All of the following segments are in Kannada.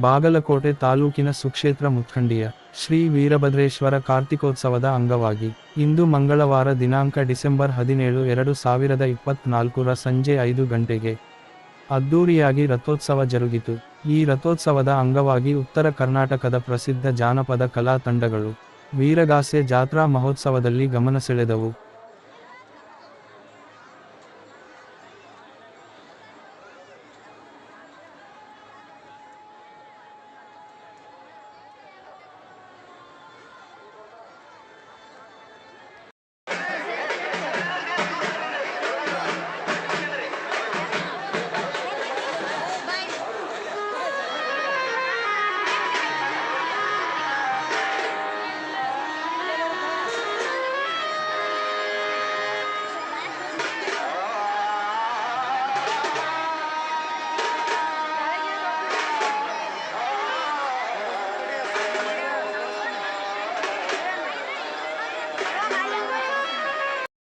ಬಾಗಲಕೋಟೆ ತಾಲೂಕಿನ ಸುಕ್ಷೇತ್ರ ಮುತ್ಖಂಡಿಯ ಶ್ರೀ ವೀರಭದ್ರೇಶ್ವರ ಕಾರ್ತಿಕೋತ್ಸವದ ಅಂಗವಾಗಿ ಇಂದು ಮಂಗಳವಾರ ದಿನಾಂಕ ಡಿಸೆಂಬರ್ ಹದಿನೇಳು ಎರಡು ಸಾವಿರದ ಇಪ್ಪತ್ನಾಲ್ಕರ ಸಂಜೆ ಐದು ಗಂಟೆಗೆ ಅದ್ದೂರಿಯಾಗಿ ರಥೋತ್ಸವ ಜರುಗಿತು. ಈ ರಥೋತ್ಸವದ ಅಂಗವಾಗಿ ಉತ್ತರ ಕರ್ನಾಟಕದ ಪ್ರಸಿದ್ಧ ಜಾನಪದ ಕಲಾ ತಂಡಗಳು ವೀರಗಾಸೆ ಜಾತ್ರಾ ಮಹೋತ್ಸವದಲ್ಲಿ ಗಮನ ಸೆಳೆದವು.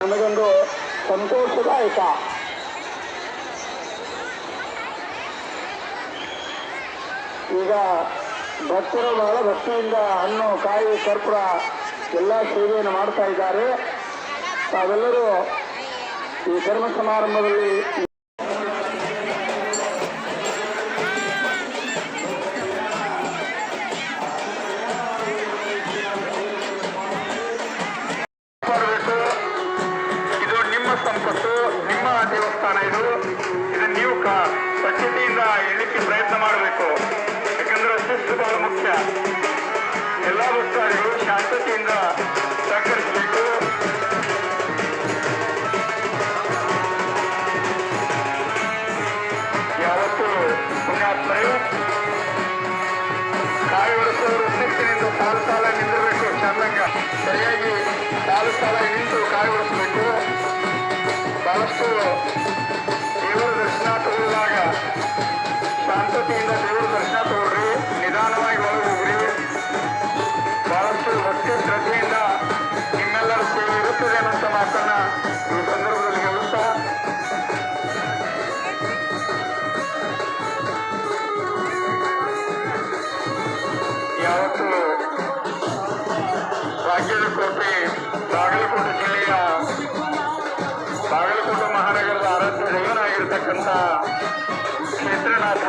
ನಮಗೊಂದು ಸಂತೋಷದಾಯಕ ಈಗ ಭಕ್ತರು ಬಹಳ ಭಕ್ತಿಯಿಂದ ಹಣ್ಣು, ಕಾಯಿ, ಕರ್ಪುರ ಎಲ್ಲ ಸೇವೆಯನ್ನು ಮಾಡ್ತಾ ಇದ್ದಾರೆ. ತಾವೆಲ್ಲರೂ ಈ ಧರ್ಮ ಸಮಾರಂಭದಲ್ಲಿ ಸಂಪತ್ತು ನಿಮ್ಮ ದೇವಸ್ಥಾನ ಇದು. ಇದು ನೀವು ಸ್ವಚ್ಛತೆಯಿಂದ ಇಳಿಕೆ ಪ್ರಯತ್ನ ಮಾಡಬೇಕು. ಯಾಕಂದ್ರೆ ಶಿಸ್ತು ಬಹಳ ಮುಖ್ಯ. ಎಲ್ಲ ಭಕ್ತಾದಿಗಳು ಶಾಂತತೆಯಿಂದ ಸಹಕರಿಸಬೇಕು. ಯಾವತ್ತು ಪುಣ್ಯಾತ್ಮರು. ಕಾಯಿ ಹೊಡೆಸೋರು ಶಿಸ್ತಿನಿಂದ ಸಾಲು ಸಾಲ ನಿಂತಿರಬೇಕು ಚಂದಂಗ ಸರಿಯಾಗಿ ಯಾವತ್ತು ಭಾಗ್ಯದ ಕೋಟೆ ಬಾಗಲಕೋಟೆ ಜಿಲ್ಲೆಯ ಬಾಗಲಕೋಟೆ ಮಹಾನಗರದ ಆರಾಧ್ಯ ದೈವನಾಗಿರ್ತಕ್ಕಂಥ ಕ್ಷೇತ್ರನಾಥ